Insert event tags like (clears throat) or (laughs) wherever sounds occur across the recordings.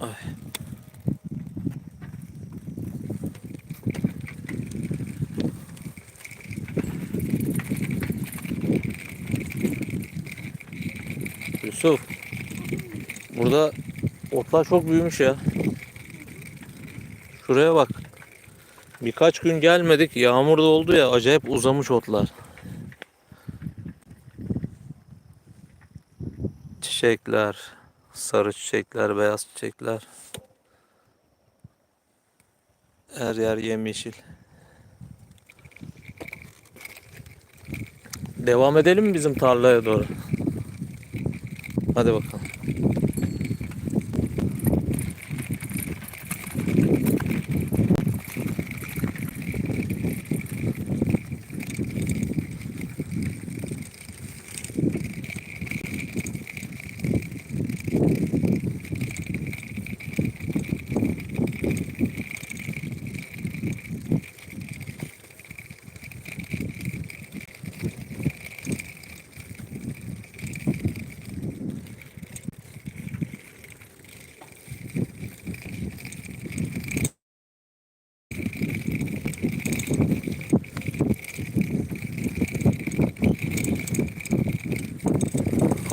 Ay. Yusuf. Burada otlar çok büyümüş ya. Şuraya bak. Birkaç gün gelmedik. Yağmur da oldu ya. Acayip uzamış otlar. Çiçekler. Sarı çiçekler, beyaz çiçekler. Her yer yemyeşil. Devam edelim mi bizim tarlaya doğru? Hadi bakalım.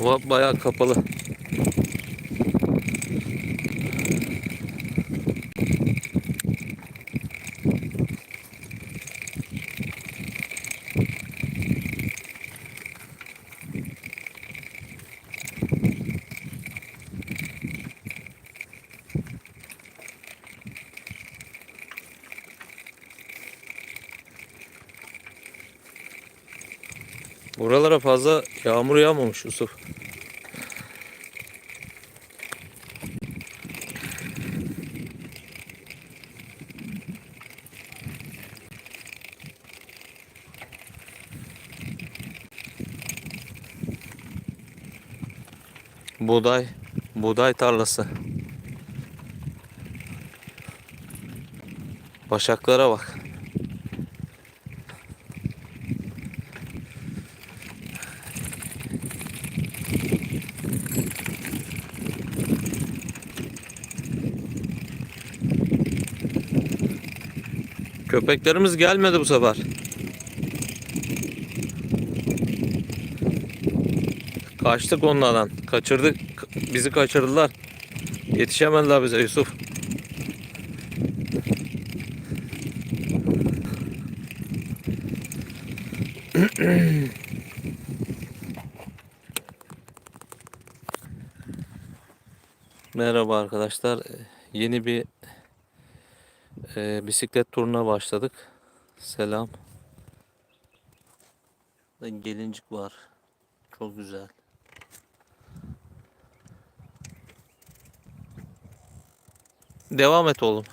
Hava bayağı kapalı. Buralara fazla yağmur yağmamış Yusuf. Buğday, buğday tarlası. Başaklara bak. Köpeklerimiz gelmedi bu sefer. Kaçtık onlardan. Kaçırdık. Bizi kaçırdılar. Yetişemediler bize Yusuf. (clears throat) Merhaba arkadaşlar. Ee, Yeni bir e, bisiklet turuna başladık. Selam. Gelincik var. Çok güzel. Devam et oğlum.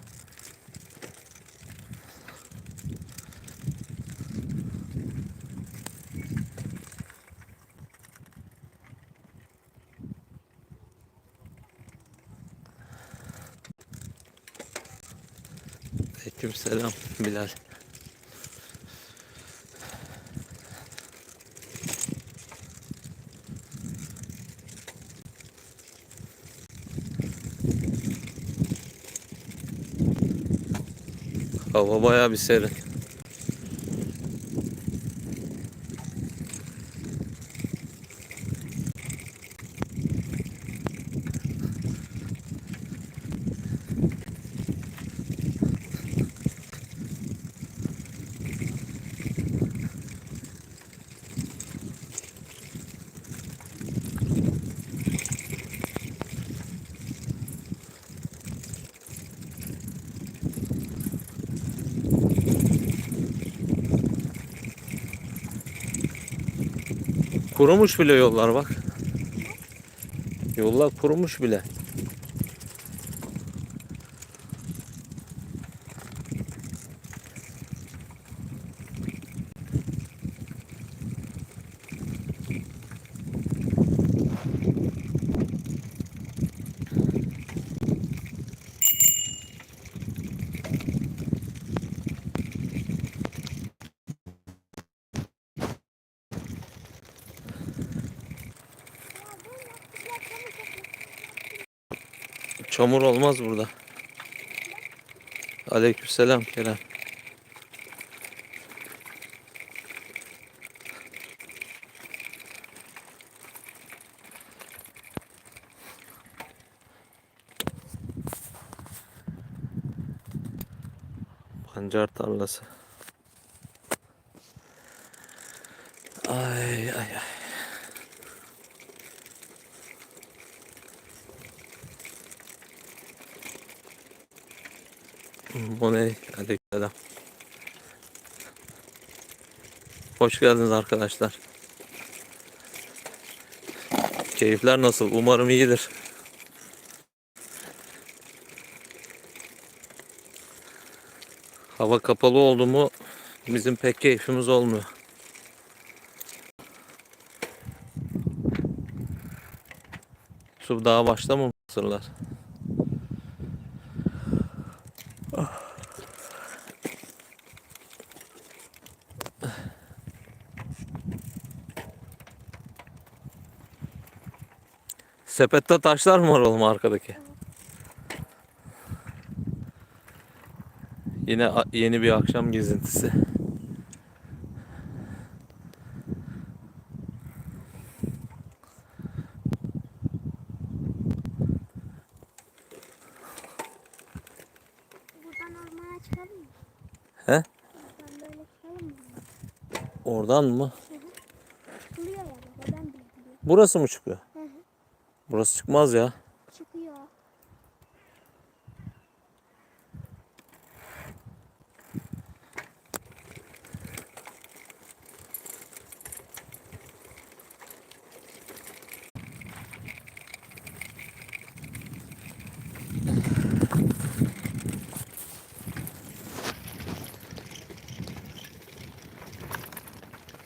Aleyküm selam Bilal. Hava bayağı bir serin. Kurumuş bile yollar bak. Yollar kurumuş bile. Çamur olmaz burada. Aleykümselam Kerem. Pancar tarlası. Ne? Aleykümselam. Hoş geldiniz arkadaşlar. Keyifler nasıl? Umarım iyidir. Hava kapalı oldu mu bizim pek keyfimiz olmuyor. Su daha başlamamış Sepette taşlar mı var oğlum arkadaki? Yine yeni bir akşam gezintisi. Buradan ormana çıkalım mı? He? Buradan böyle çıkalım mı? Oradan mı? Burası mı çıkıyor? Burası çıkmaz ya. Çıkıyor.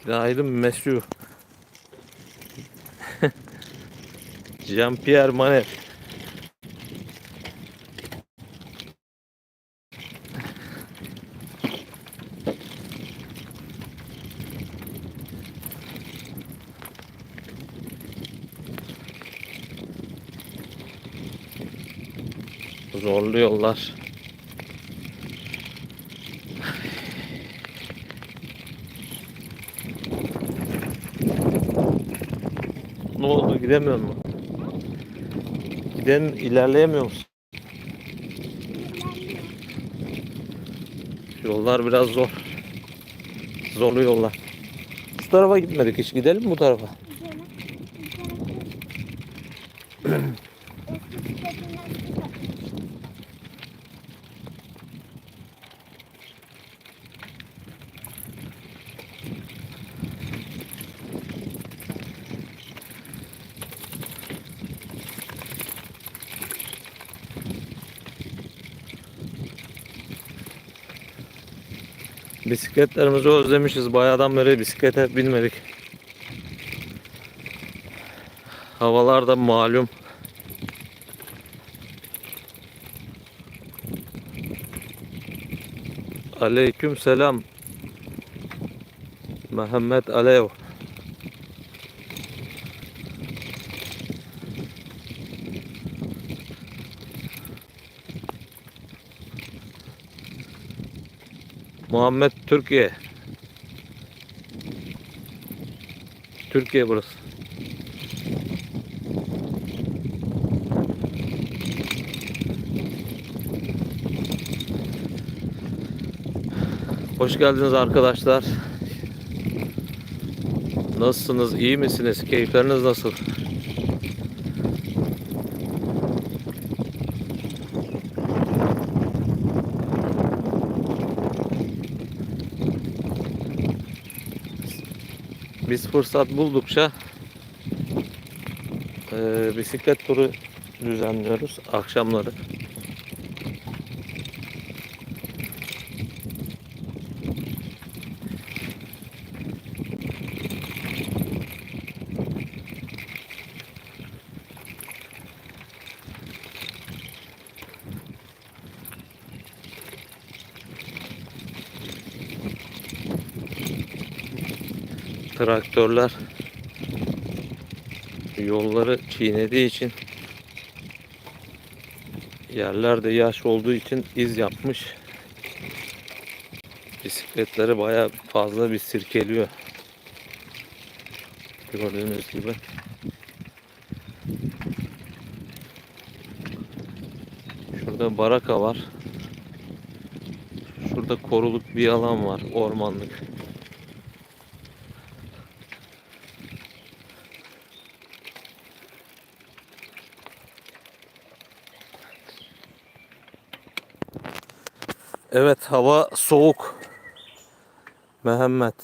Günaydın Mesut. Jean-Pierre Manet. Zorlu yollar. Ne oldu gidemiyor mu? Giden ilerleyemiyor musun? Yollar biraz zor. Zorlu yollar. Şu tarafa gitmedik hiç. Gidelim bu tarafa? Bisikletlerimizi özlemişiz. Bayağıdan beri bisiklete binmedik. Havalar da malum. Aleyküm selam. Mehmet Alev. Muhammed Türkiye. Türkiye burası. Hoş geldiniz arkadaşlar. Nasılsınız? İyi misiniz? Keyifleriniz nasıl? Biz fırsat buldukça eee, bisiklet turu düzenliyoruz akşamları. Traktörler yolları çiğnediği için Yerler de yaş olduğu için iz yapmış. Bisikletleri baya fazla bir sirkeliyor. Gördüğünüz gibi. Şurada baraka var. Şurada koruluk bir alan var, ormanlık. Evet, hava soğuk. Mehmet.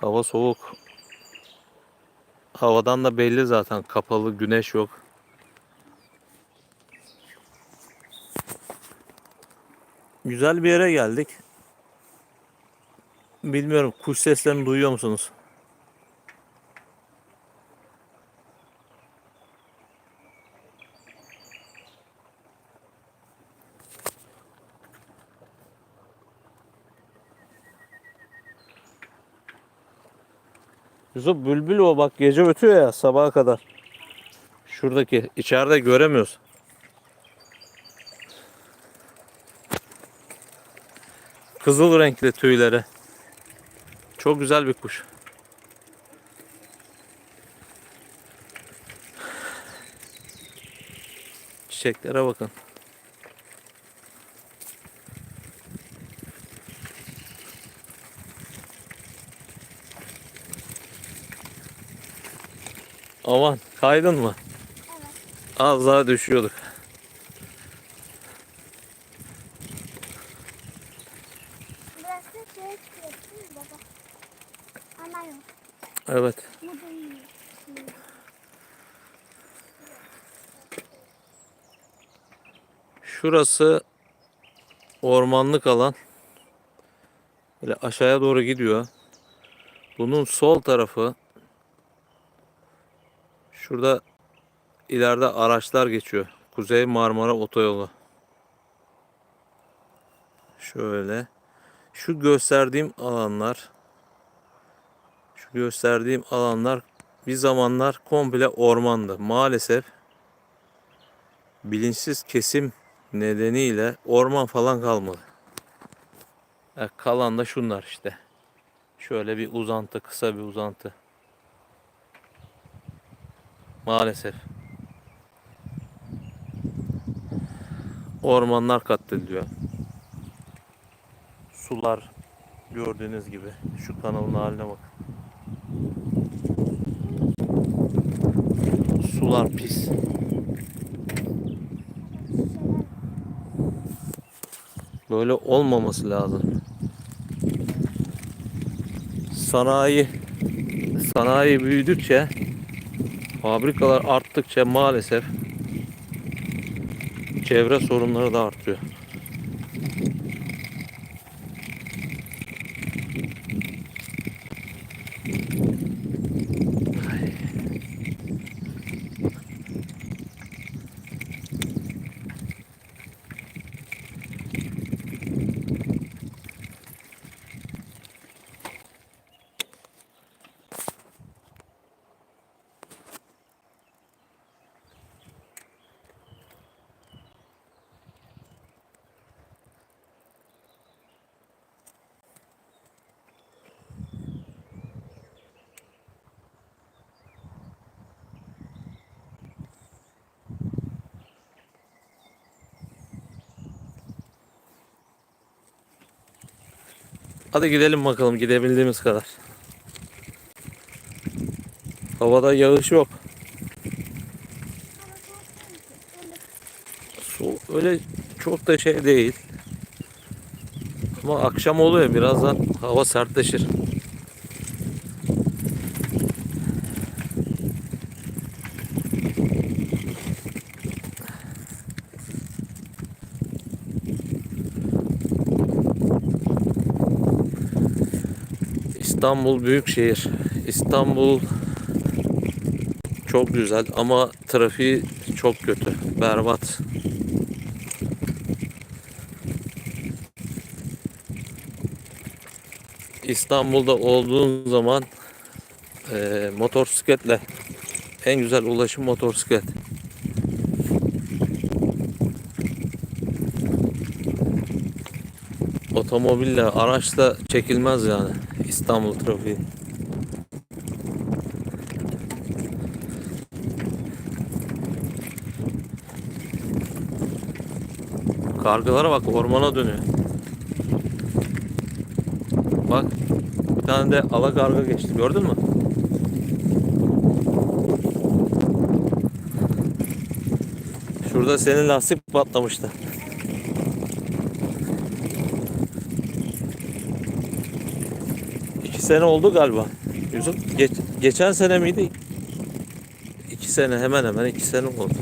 Hava soğuk. Havadan da belli zaten. Kapalı, güneş yok. Güzel bir yere geldik. Bilmiyorum kuş seslerini duyuyor musunuz? Yusuf bülbül o bak gece ötüyor ya sabaha kadar. Şuradaki içeride göremiyoruz. Kızıl renkli tüyleri. Çok güzel bir kuş. Çiçeklere bakın. Aman kaydın mı? Evet. Az daha düşüyorduk. Evet. Şurası ormanlık alan. Böyle aşağıya doğru gidiyor. Bunun sol tarafı şurada ileride araçlar geçiyor. Kuzey Marmara Otoyolu. Şöyle. Şu gösterdiğim alanlar şu gösterdiğim alanlar bir zamanlar komple ormandı. Maalesef bilinçsiz kesim nedeniyle orman falan kalmadı. E, kalan da şunlar işte. Şöyle bir uzantı, kısa bir uzantı. Maalesef. Ormanlar katlediliyor. Sular gördüğünüz gibi. Şu kanalın haline bak. Sular pis. Böyle olmaması lazım. Sanayi sanayi büyüdükçe fabrikalar arttıkça maalesef çevre sorunları da artıyor. Hadi gidelim bakalım gidebildiğimiz kadar. Havada yağış yok. Su öyle çok da şey değil. Ama akşam oluyor birazdan hava sertleşir. İstanbul Büyükşehir. İstanbul çok güzel ama trafiği çok kötü. Berbat. İstanbul'da olduğun zaman e, motosikletle en güzel ulaşım motosiklet. Otomobille, araçla çekilmez yani. İstanbul trafiği. Kargalara bak ormana dönüyor. Bak bir tane de ala karga geçti gördün mü? Şurada senin lastik patlamıştı. İki sene oldu galiba. Yusuf geç- geçen sene miydi? İki sene hemen hemen iki sene oldu.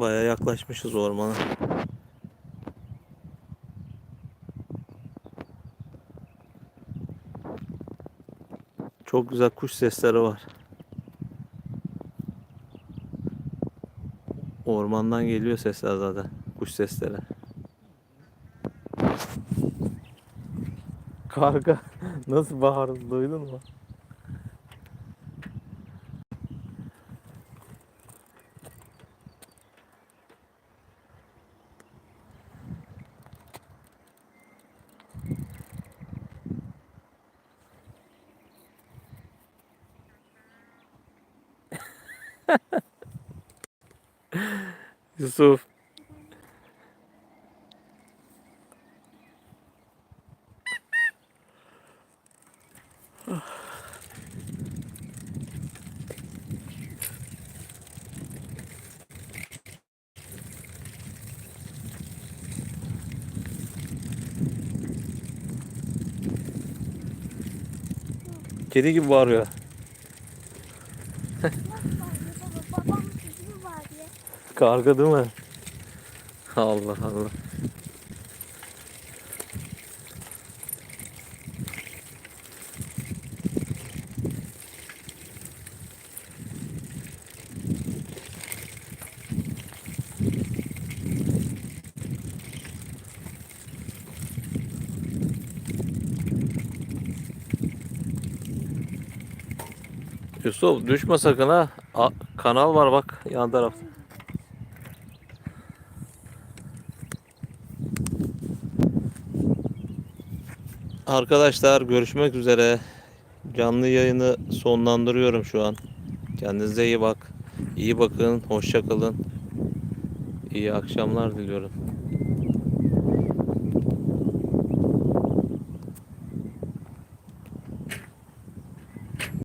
Baya yaklaşmışız ormana. Çok güzel kuş sesleri var. Ormandan geliyor sesler zaten. Kuş sesleri. Karga (laughs) nasıl bağırdı duydun mu? (laughs) Yusuf. Kedi gibi bağırıyor. Bak baba babam gibi var ya. Karga değil mi? Allah Allah. Yusuf düşme sakın ha. A- kanal var bak yan tarafta. Arkadaşlar görüşmek üzere. Canlı yayını sonlandırıyorum şu an. Kendinize iyi bak. İyi bakın. Hoşça kalın. İyi akşamlar diliyorum.